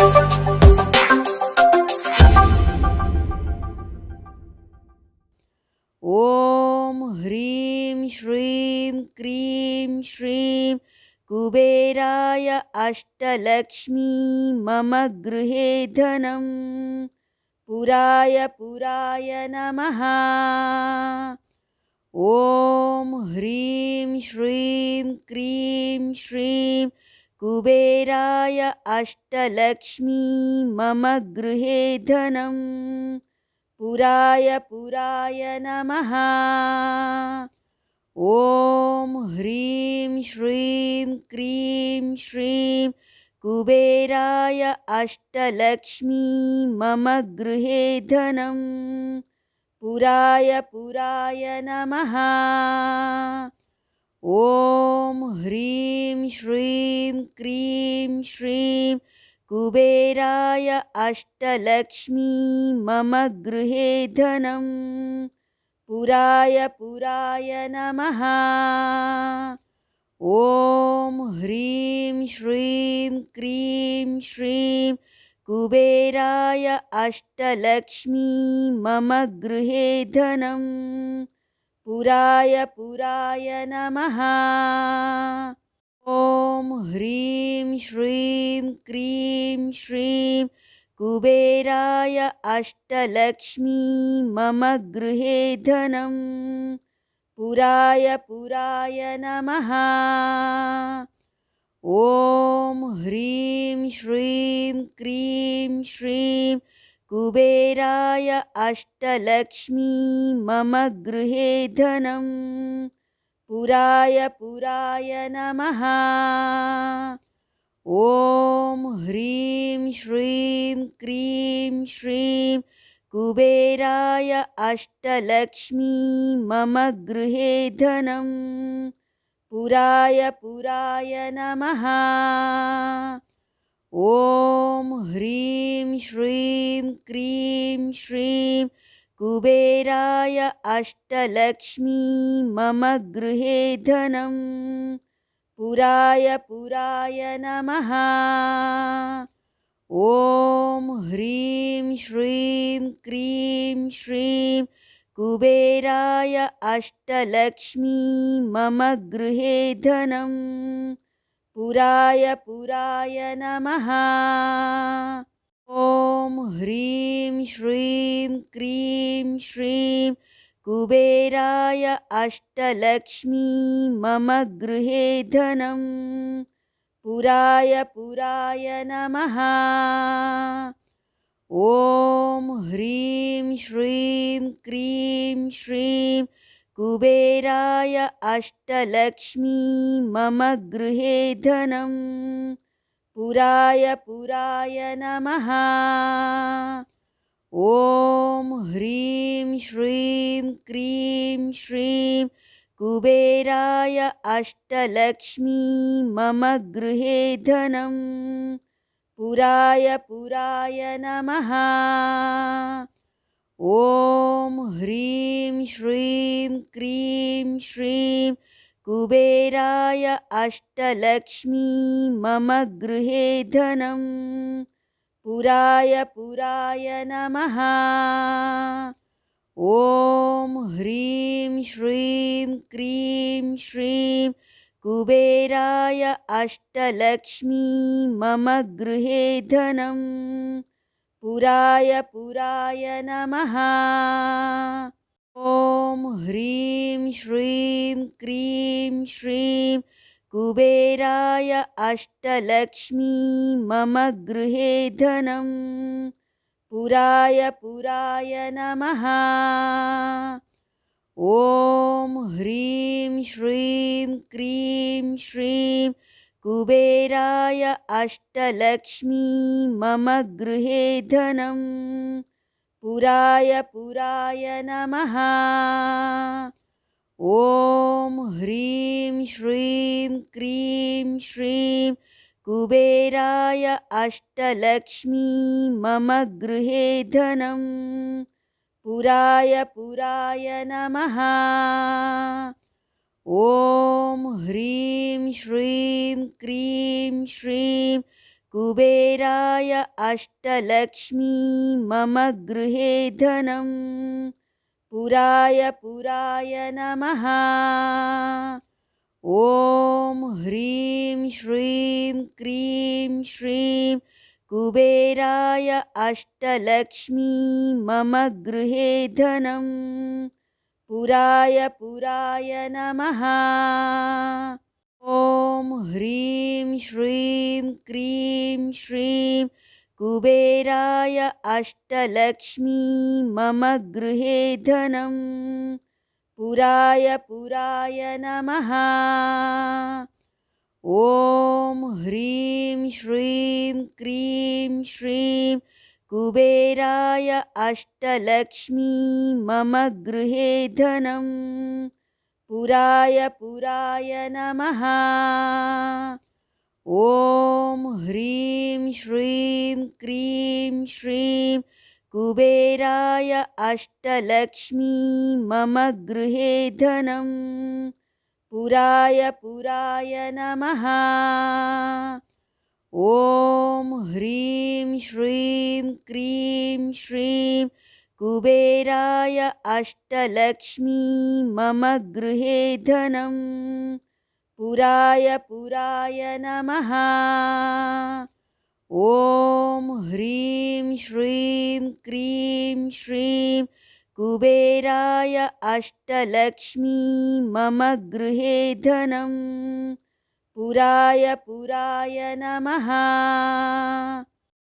ॐ ह्रीं श्रीं क्रीं श्रीं कुबेराय अष्टलक्ष्मी मम गृहे धनं। पुराय पुराय नमः। ॐ ह्रीं श्रीं क्रीं श्रीं कुबेराय अष्टलक्ष्मी मम गृहे धनं। पुराय पुराय नमः। ॐ ह्रीं श्रीं क्रीं श्रीं। कुबेराय अष्टलक्ष्मी मम गृहे धनं। पुराय पुराय नमः ॐ ह्रीं श्रीं क्रीं श्रीं कुबेराय अष्टलक्ष्मी मम गृहे धनं। पुराय पुराय नमः। ॐ ह्रीं श्रीं क्रीं श्रीं कुबेराय अष्टलक्ष्मी मम गृहे धनं पुराय पुराय नमः। ॐ ह्रीं श्रीं क्रीं श्रीं कुबेराय अष्टलक्ष्मी मम गृहे धनं। पुराय पुराय नमः। ॐ ह्रीं श्रीं क्रीं श्रीं कुबेराय अष्टलक्ष्मी मम गृहे धनं। पुराय पुराय नमः। ॐ ह्रीं श्रीं क्रीं श्रीं कुबेराय अष्टलक्ष्मी मम गृहे धनं। पुराय पुराय नमः ॐ ह्रीं श्रीं क्रीं श्रीं कुबेराय अष्टलक्ष्मी मम गृहे धनं। पुराय पुराय नमः। ॐ ह्रीं श्रीं क्रीं श्रीं कुबेराय अष्टलक्ष्मी मम गृहे धनं पुराय पुराय नमः। ॐ ह्रीं श्रीं क्रीं श्रीं कुबेराय अष्टलक्ष्मी मम गृहे धनं। पुराय पुराय नमः। ॐ ह्रीं श्रीं क्रीं श्रीं कुबेराय अष्टलक्ष्मी मम गृहे धनं। पुराय पुराय नमः। ॐ ह्रीं श्रीं क्रीं श्रीं। कुबेराय अष्टलक्ष्मी मम गृहे धनं। पुराय पुराय नमः ॐ ह्रीं श्रीं क्रीं श्रीं कुबेराय अष्टलक्ष्मी मम गृहे धनं। पुराय पुराय नमः। ॐ ह्रीं श्रीं क्रीं श्रीं कुबेराय अष्टलक्ष्मी मम गृहे धनं। पुराय पुराय नमः। ॐ ह्रीं श्रीं क्रीं श्रीं कुबेराय अष्टलक्ष्मी मम गृहे धनं। पुराय पुराय नमः। ॐ ह्रीं श्रीं क्रीं श्रीं कुबेराय अष्टलक्ष्मी मम गृहे धनं। पुराय पुराय नमः। ॐ ह्रीं श्रीं क्रीं श्रीं। कुबेराय अष्टलक्ष्मी मम गृहे धनं। पुराय पुराय नमः ॐ ह्रीं श्रीं क्रीं श्रीं कुबेराय अष्टलक्ष्मी मम गृहे धनं। पुराय पुराय नमः। ॐ ह्रीं श्रीं क्रीं श्रीं कुबेराय अष्टलक्ष्मी मम गृहे धनं पुराय पुराय नमः। ॐ ह्रीं श्रीं क्रीं श्रीं कुबेराय अष्टलक्ष्मी मम गृहे धनं। पुराय पुराय नमः। ॐ ह्रीं श्रीं क्रीं श्रीं कुबेराय अष्टलक्ष्मी मम गृहे धनं। पुराय पुराय नमः। ॐ ह्रीं श्रीं क्रीं श्रीं कुबेराय अष्टलक्ष्मी मम गृहे धनं। पुराय पुराय नमः ॐ ह्रीं श्रीं क्रीं श्रीं कुबेराय अष्टलक्ष्मी मम गृहे धनं, पुराय पुराय नमः। ॐ ह्रीं श्रीं क्रीं श्रीं कुबेराय अष्टलक्ष्मी मम गृहे धनं पुराय पुराय नमः